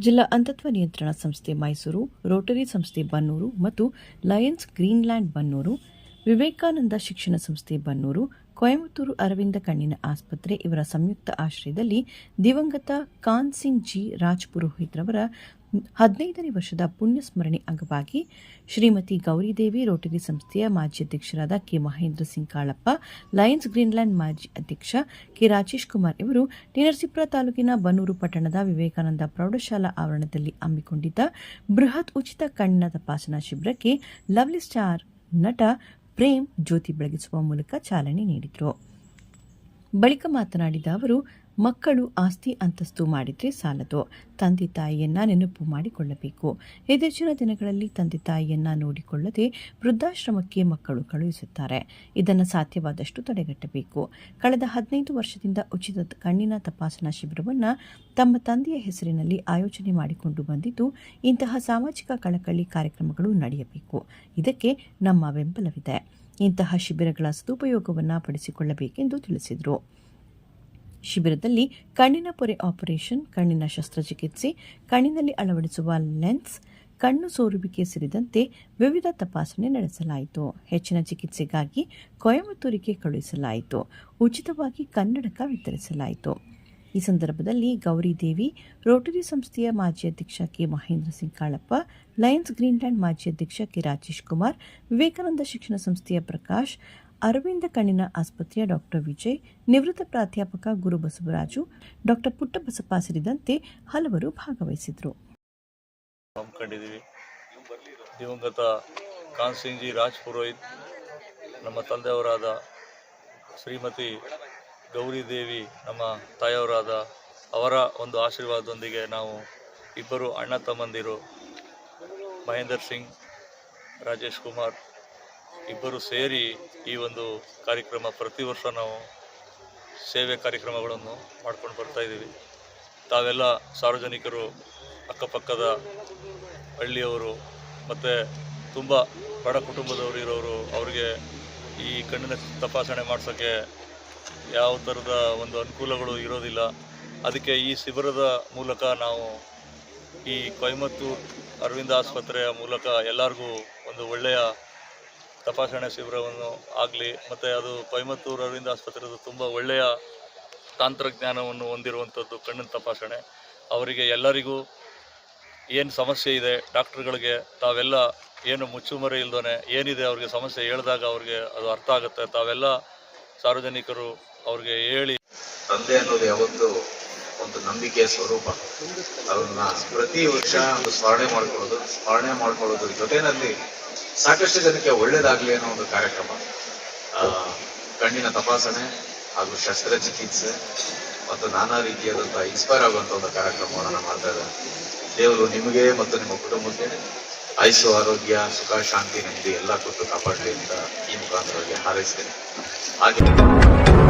ಜಿಲ್ಲಾ ಅಂಧತ್ವ ನಿಯಂತ್ರಣ ಸಂಸ್ಥೆ ಮೈಸೂರು, ರೋಟರಿ ಸಂಸ್ಥೆ ಬನ್ನೂರು ಮತ್ತು ಲಯನ್ಸ್ ಗ್ರೀನ್ಲ್ಯಾಂಡ್ ಬನ್ನೂರು, ವಿವೇಕಾನಂದ ಶಿಕ್ಷಣ ಸಂಸ್ಥೆ ಬನ್ನೂರು, ಕೊಯಮತ್ತೂರು ಅರವಿಂದ ಕಣ್ಣಿನ ಆಸ್ಪತ್ರೆ ಇವರ ಸಂಯುಕ್ತ ಆಶ್ರಯದಲ್ಲಿ ದಿವಂಗತ ಕಾನ್ಸಿಂಗ್ ಜಿ ರಾಜ್ ಪುರೋಹಿತ್ರವರ ಹದಿನೈದನೇ ವರ್ಷದ ಪುಣ್ಯ ಸ್ಮರಣೆ ಅಂಗವಾಗಿ ಶ್ರೀಮತಿ ಗೌರಿದೇವಿ ರೋಟರಿ ಸಂಸ್ಥೆಯ ಮಾಜಿ ಅಧ್ಯಕ್ಷರಾದ K Mahendra Singh Kalappa, Lions Greenland ಮಾಜಿ ಅಧ್ಯಕ್ಷ ಕೆ ರಾಜೇಶ್ ಕುಮಾರ್ ಇವರು ಟಿ.ನರಸೀಪುರ ತಾಲೂಕಿನ ಬನ್ನೂರು ಪಟ್ಟಣದ ವಿವೇಕಾನಂದ ಪ್ರೌಢಶಾಲಾ ಆವರಣದಲ್ಲಿ ಹಮ್ಮಿಕೊಂಡಿದ್ದ ಬೃಹತ್ ಉಚಿತ ಕಣ್ಣಿನ ತಪಾಸಣಾ ಶಿಬಿರಕ್ಕೆ ಲವ್ಲಿ ಸ್ಟಾರ್ ನಟ ಪ್ರೇಮ್ ಜ್ಯೋತಿ ಬೆಳಗಿಸುವ ಮೂಲಕ ಚಾಲನೆ ನೀಡಿದರು. ಬಳಿಕ ಮಾತನಾಡಿದ ಅವರು ಮಕ್ಕಳು ಆಸ್ತಿ ಅಂತಸ್ತು ಮಾಡಿದರೆ ಸಾಲದು. ತಂದೆ ತಾಯಿಯನ್ನ ನೆನಪು ಮಾಡಿಕೊಳ್ಳಬೇಕು. ಇತ್ತೀಚಿನ ದಿನಗಳಲ್ಲಿ ತಂದೆ ತಾಯಿಯನ್ನ ನೋಡಿಕೊಳ್ಳದೆ ವೃದ್ಧಾಶ್ರಮಕ್ಕೆ ಮಕ್ಕಳು ಕಳುಹಿಸುತ್ತಾರೆ. ಇದನ್ನು ಸಾಧ್ಯವಾದಷ್ಟು ತಡೆಗಟ್ಟಬೇಕು. ಕಳೆದ ಹದಿನೈದು ವರ್ಷದಿಂದ ಉಚಿತ ಕಣ್ಣಿನ ತಪಾಸಣಾ ಶಿಬಿರವನ್ನು ತಮ್ಮ ತಂದೆಯ ಹೆಸರಿನಲ್ಲಿ ಆಯೋಜನೆ ಮಾಡಿಕೊಂಡು ಬಂದಿದ್ದು, ಇಂತಹ ಸಾಮಾಜಿಕ ಕಳಕಳಿ ಕಾರ್ಯಕ್ರಮಗಳು ನಡೆಯಬೇಕು. ಇದಕ್ಕೆ ನಮ್ಮ ಬೆಂಬಲವಿದೆ. ಇಂತಹ ಶಿಬಿರಗಳ ಸದುಪಯೋಗವನ್ನು ಪಡಿಸಿಕೊಳ್ಳಬೇಕೆಂದು ತಿಳಿಸಿದರು. ಶಿಬಿರದಲ್ಲಿ ಕಣ್ಣಿನ ಪೊರೆ ಆಪರೇಷನ್, ಕಣ್ಣಿನ ಶಸ್ತ್ರಚಿಕಿತ್ಸೆ, ಕಣ್ಣಿನಲ್ಲಿ ಅಳವಡಿಸುವ ಲೆನ್ಸ್, ಕಣ್ಣು ಸೋರುವಿಕೆ ಸೇರಿದಂತೆ ವಿವಿಧ ತಪಾಸಣೆ ನಡೆಸಲಾಯಿತು. ಹೆಚ್ಚಿನ ಚಿಕಿತ್ಸೆಗಾಗಿ ಕೊಯಮತ್ತೂರಿಗೆ ಕಳುಹಿಸಲಾಯಿತು. ಉಚಿತವಾಗಿ ಕನ್ನಡಕ ವಿತರಿಸಲಾಯಿತು. ಈ ಸಂದರ್ಭದಲ್ಲಿ ಗೌರಿದೇವಿ ರೋಟರಿ ಸಂಸ್ಥೆಯ ಮಾಜಿ ಅಧ್ಯಕ್ಷ K. Mahendra Singh Kalappa, Lions Greenland ಮಾಜಿ ಅಧ್ಯಕ್ಷ ಕೆ. ರಾಜೇಶ್ ಕುಮಾರ್, ವಿವೇಕಾನಂದ ಶಿಕ್ಷಣ ಸಂಸ್ಥೆಯ ಪ್ರಕಾಶ್ ಅರವಿಂದ ಕಣ್ಣಿನ ಆಸ್ಪತ್ರೆಯ ಡಾಕ್ಟರ್ ವಿಜಯ್, ನಿವೃತ್ತ ಪ್ರಾಧ್ಯಾಪಕ ಗುರುಬಸವರಾಜು ಡಾಕ್ಟರ್ ಪುಟ್ಟಬಸಪ್ಪ ಸೇರಿದಂತೆ ಹಲವರು ಭಾಗವಹಿಸಿದರು ದಿವಂಗತ ಕಾನ್ ಸಿಂಗ್ ಜಿ ರಾಜ್ ಪುರೋಹಿತ್, ನಮ್ಮ ತಂದೆಯವರಾದ ಶ್ರೀಮತಿ ಗೌರಿ ದೇವಿ, ನಮ್ಮ ತಾಯಿಯವರಾದ ಅವರ ಒಂದು ಆಶೀರ್ವಾದದೊಂದಿಗೆ ನಾವು ಇಬ್ಬರು ಅಣ್ಣ ತಮ್ಮಂದಿರು ಮಹೇಂದರ್ ಸಿಂಗ್, ರಾಜೇಶ್ ಕುಮಾರ್ ಇಬ್ಬರು ಸೇರಿ ಈ ಒಂದು ಕಾರ್ಯಕ್ರಮ ಪ್ರತಿ ವರ್ಷ ನಾವು ಸೇವೆ ಕಾರ್ಯಕ್ರಮಗಳನ್ನು ಮಾಡ್ಕೊಂಡು ಬರ್ತಾ ಇದ್ದೀವಿ. ತಾವೆಲ್ಲ ಸಾರ್ವಜನಿಕರು, ಅಕ್ಕಪಕ್ಕದ ಹಳ್ಳಿಯವರು ಮತ್ತು ತುಂಬ ಬಡ ಕುಟುಂಬದವರು ಇರೋರು, ಅವರಿಗೆ ಈ ಕಣ್ಣಿನ ತಪಾಸಣೆ ಮಾಡಿಸೋಕ್ಕೆ ಯಾವ ಥರದ ಒಂದು ಅನುಕೂಲಗಳು ಇರೋದಿಲ್ಲ. ಅದಕ್ಕೆ ಈ ಶಿಬಿರದ ಮೂಲಕ ನಾವು ಈ ಕೊಯಮತ್ತೂರು ಅರವಿಂದ ಆಸ್ಪತ್ರೆಯ ಮೂಲಕ ಎಲ್ಲರಿಗೂ ಒಂದು ಒಳ್ಳೆಯ ತಪಾಸಣೆ ಶಿಬಿರವನ್ನು ಆಗಲಿ ಮತ್ತು ಅದು ಕೊಯಮತ್ತೂರು ಅರವಿಂದ ಆಸ್ಪತ್ರೆದು ತುಂಬ ಒಳ್ಳೆಯ ತಂತ್ರಜ್ಞಾನವನ್ನು ಹೊಂದಿರುವಂಥದ್ದು ಕಣ್ಣಿನ ತಪಾಸಣೆ. ಅವರಿಗೆ ಎಲ್ಲರಿಗೂ ಏನು ಸಮಸ್ಯೆ ಇದೆ, ಡಾಕ್ಟ್ರುಗಳಿಗೆ ತಾವೆಲ್ಲ ಏನು ಮುಚ್ಚುಮರೆ ಇಲ್ದೇ ಏನಿದೆ ಅವ್ರಿಗೆ ಸಮಸ್ಯೆ ಹೇಳಿದಾಗ ಅವ್ರಿಗೆ ಅದು ಅರ್ಥ ಆಗುತ್ತೆ. ತಾವೆಲ್ಲ ಸಾರ್ವಜನಿಕರು ಅವ್ರಿಗೆ ಹೇಳಿ. ತಂದೆ ಅನ್ನೋದು ಯಾವತ್ತು ಒಂದು ನಂಬಿಕೆಯ ಸ್ವರೂಪ. ಅದನ್ನ ಪ್ರತಿ ವರ್ಷ ಒಂದು ಸ್ಮರಣೆ ಮಾಡ್ಕೊಳ್ಳೋದು, ಸ್ಮರಣೆ ಮಾಡ್ಕೊಳ್ಳೋದ್ರ ಜೊತೆನಲ್ಲಿ ಸಾಕಷ್ಟು ಜನಕ್ಕೆ ಒಳ್ಳೇದಾಗ್ಲಿ ಅನ್ನೋ ಒಂದು ಕಾರ್ಯಕ್ರಮ. ಕಣ್ಣಿನ ತಪಾಸಣೆ ಹಾಗೂ ಶಸ್ತ್ರಚಿಕಿತ್ಸೆ ಮತ್ತು ನಾನಾ ರೀತಿಯಾದಂತಹ ಇನ್ಸ್ಪೈರ್ ಆಗುವಂತ ಒಂದು ಕಾರ್ಯಕ್ರಮವನ್ನು ಮಾಡ್ತಾ ಇದ್ದಾರೆ ದೇವರು ನಿಮಗೆ ಮತ್ತು ನಿಮ್ಮ ಕುಟುಂಬಕ್ಕೆ ಆಯುಸ್ಸು ಆರೋಗ್ಯ, ಸುಖ, ಶಾಂತಿ, ನೆಮ್ಮದಿ ಎಲ್ಲ ಕೊಟ್ಟು ಕಾಪಾಡಲಿ ಅಂತ ಈ ಮುಖಾಂತರವಾಗಿ ಹಾರೈಸ್ತೇನೆ. ಹಾಗೆ